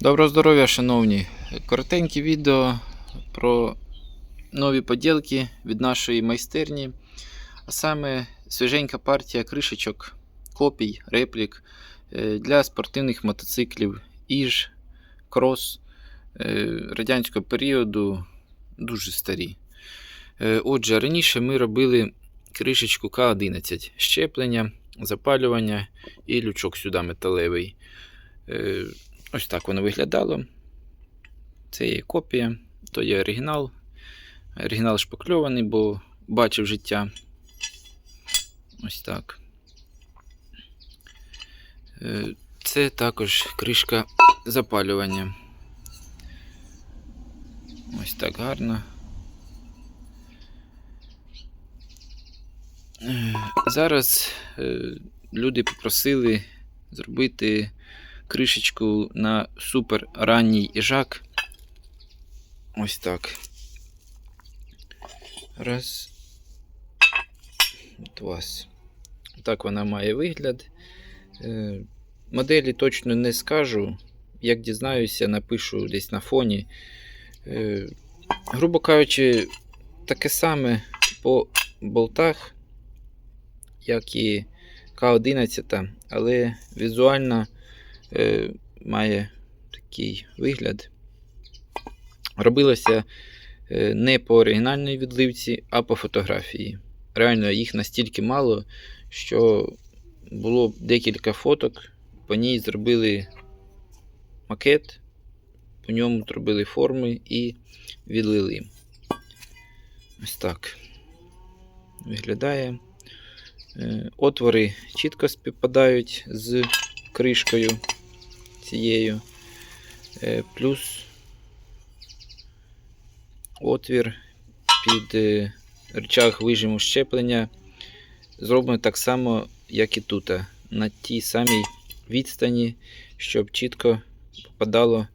Доброго здоров'я, шановні! Коротеньке відео про нові поділки від нашої майстерні. А саме свіженька партія кришечок, копій, реплік е, для спортивних мотоциклів Іж, Крос е, радянського періоду, дуже старі. Е, Отже, раніше ми робили кришечку К11, щеплення, запалювання і лючок сюди металевий. Ось так воно виглядало. Це є копія, то є оригінал. Оригінал шпакльований, бо бачив життя. Ось так. Е, Це також кришка запалювання. Ось так гарно. Е, Зараз е, люди попросили зробити кришечку на супер ранній іжак. Ось так. Раз. Два. Так вона має вигляд. Е, Моделі точно не скажу. Як дізнаюся, напишу десь на фоні. Е, Грубо кажучи, таке саме по болтах, як і К11, але візуально е, має такий вигляд. Робилося е, не по оригінальній відливці, а по фотографії. Реально їх настільки мало, що було декілька фоток, по ній зробили макет, по ньому зробили форми і відлили. Ось так виглядає. Е, Отвори чітко співпадають з кришкою цією. Е, Плюс отвір під е, рычаг вижиму щеплення зроблено так само, як і тут, на тій самій відстані, щоб чітко попадало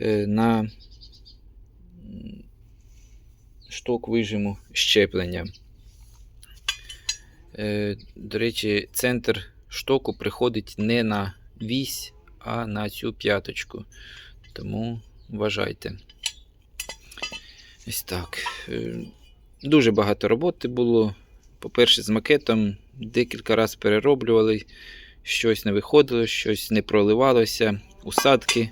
е, на шток вижиму щеплення. Е, До речі, центр штоку приходить не на вісь, а на цю п'яточку. Тому вважайте. Ось так. Е, Дуже багато роботи було. По-перше, з макетом декілька разів перероблювали, щось не виходило, щось не проливалося, усадки.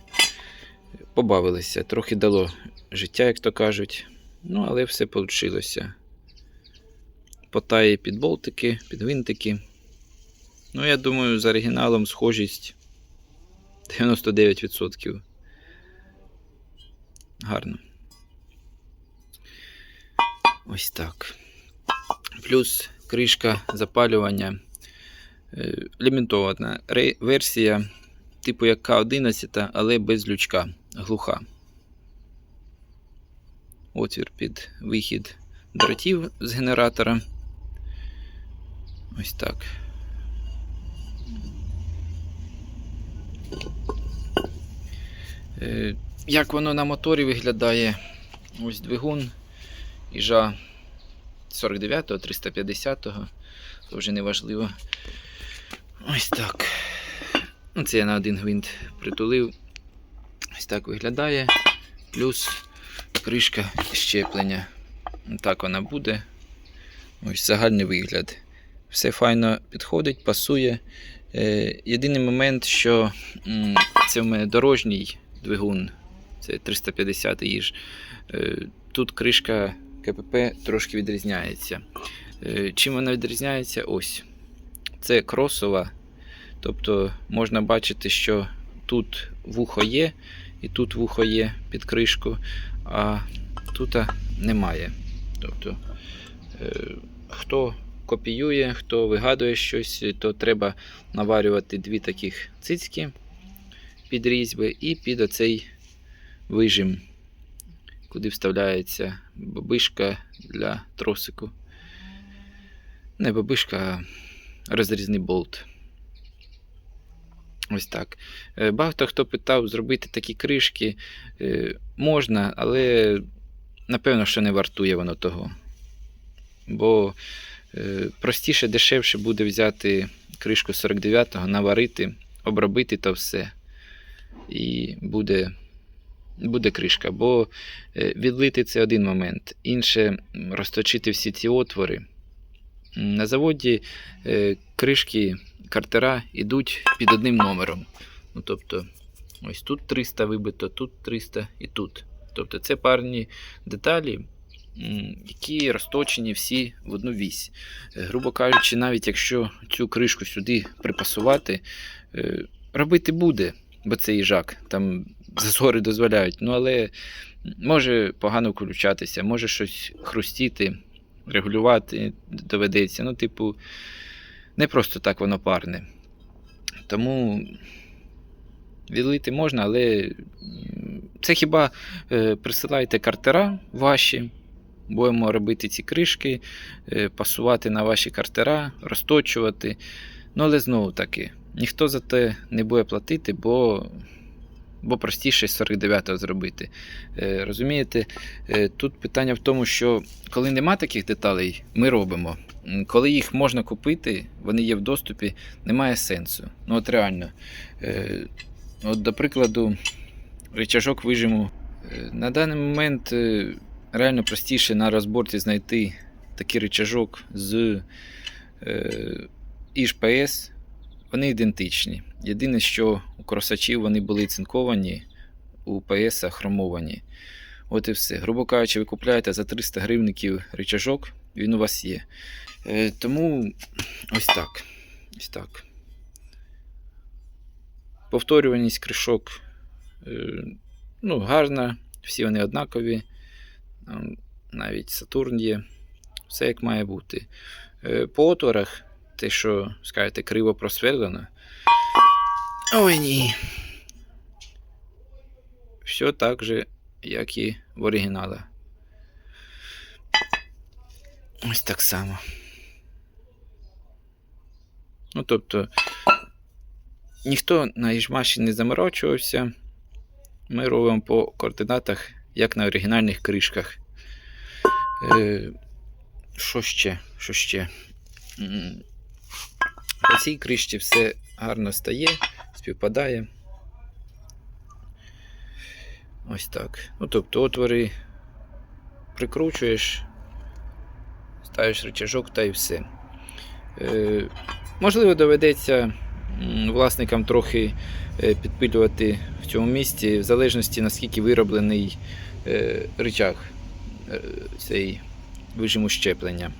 Побавилися, трохи дало життя, як то кажуть. Ну, але все вийшло. Потає під болтики, під винтики. Ну, я думаю, з оригіналом схожість 99%. Гарно. Ось так. Плюс кришка запалювання. е, Лімітована версія, типу як К11, але без лючка, глуха. Отвір під вихід дротів з генератора. Ось так. Як воно на моторі виглядає? Ось двигун іжа 49-го, 350-го, це вже не важливо. Ось так. Ну, Це я на один гвинт притулив. Ось так виглядає. Плюс кришка щеплення. Так вона буде. Ось загальний вигляд. Все файно підходить, пасує. Е, єдиний момент, що це в мене дорожній двигун, це 350 їж. Е, тут кришка КПП трошки відрізняється. Е, чим вона відрізняється? Ось. Це кросова. Тобто можна бачити, що тут вухо є, і тут вухо є під кришку, а тут немає. Тобто, хто копіює, хто вигадує щось, то треба наварювати дві таких цицьки під різьби і під оцей вижим, куди вставляється бабишка для тросику. Не бабишка, а розрізний болт. Ось так. Е, Багато хто питав зробити такі кришки. Е, Можна, але напевно, що не вартує воно того. Бо простіше, дешевше буде взяти кришку 49-го, наварити, обробити то все. і буде, буде кришка. Бо е, відлити це один момент. Інше розточити всі ці отвори. На заводі е, кришки картера йдуть під одним номером. Ну, тобто, ось тут 300 вибито, тут 300 і тут. Тобто це парні деталі, які розточені всі в одну вісь. Е, Грубо кажучи, навіть якщо цю кришку сюди припасувати, е, робити буде, бо це їжак, там зазори дозволяють. Ну, але може погано включатися, може щось хрустіти, регулювати доведеться. Ну, типу, не просто так воно парне. Тому відлити можна, але це хіба е, присилайте картера ваші. Будемо робити ці кришки, е, пасувати на ваші картера, розточувати. Ну, але знову таки, ніхто за те не буде платити, бо, бо простіше 49-го зробити. Е, Розумієте, Е, тут питання в тому, що коли нема таких деталей, ми робимо. Коли їх можна купити, вони є в доступі, немає сенсу. Ну, от реально. От, до прикладу, рычажок вижиму. На даний момент реально простіше на розборці знайти такий рычажок з е. Вони ідентичні. Єдине, що у кросачів вони були цинковані, у ПС хромовані. От і все. Грубо кажучи, ви купляєте за 300 гривників рычажок, він у вас є. Е, тому ось так. Ось так. Повторюваність кришок е, ну, гарна, всі вони однакові. Навіть Сатурн є. Все як має бути. Е, По отворах, те, що скажете, криво просверлено. Ой ні. Все так же, як і в оригіналі. Ось так само. Ну, тобто, ніхто на Іжмаші не заморочувався. Ми робимо по координатах, як на оригінальних кришках. Е, що ще? Що ще? По цій кришці все гарно стає, співпадає. Ось так. Ну, тобто отвори прикручуєш, ставиш рычажок та і все. Е, можливо, доведеться власникам трохи е, підпилювати в цьому місці, в залежності наскільки вироблений е, рычаг е, цей вижиму щеплення.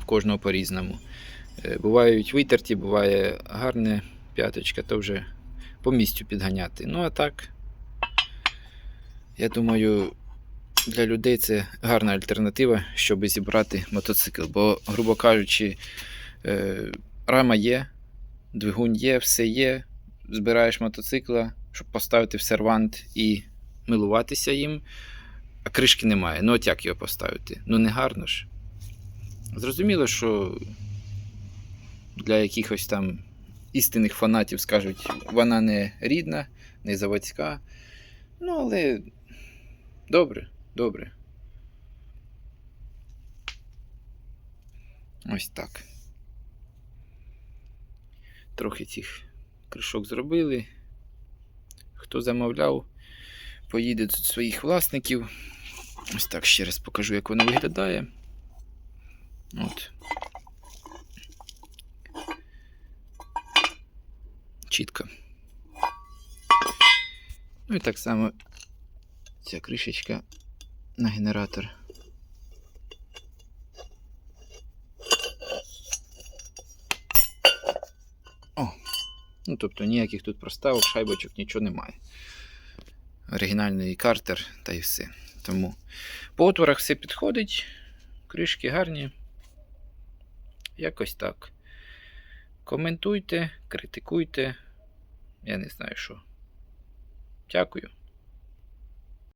В кожного по-різному. Бувають витерті, буває гарне п'яточка, то вже по місцю підганяти. Ну а так, я думаю, для людей це гарна альтернатива, щоб зібрати мотоцикл. Бо, грубо кажучи, рама є, двигун є, все є. Збираєш мотоцикла, щоб поставити в сервант і милуватися їм, а кришки немає. Ну, от як його поставити? Ну, не гарно ж. Зрозуміло, що для якихось там істинних фанатів скажуть, вона не рідна, не заводська. Ну, але добре, добре. Ось так. Трохи цих кришок зробили. Хто замовляв, поїде до своїх власників. Ось так ще раз покажу, як воно виглядає. От. Чітко. Ну і так само ця кришечка на генератор. О! Ну, тобто ніяких тут проставок, шайбочок, нічого немає. Оригінальний картер та і все. Тому по отворах все підходить. Кришки гарні. Якось так. Коментуйте, критикуйте. Я не знаю що. Дякую.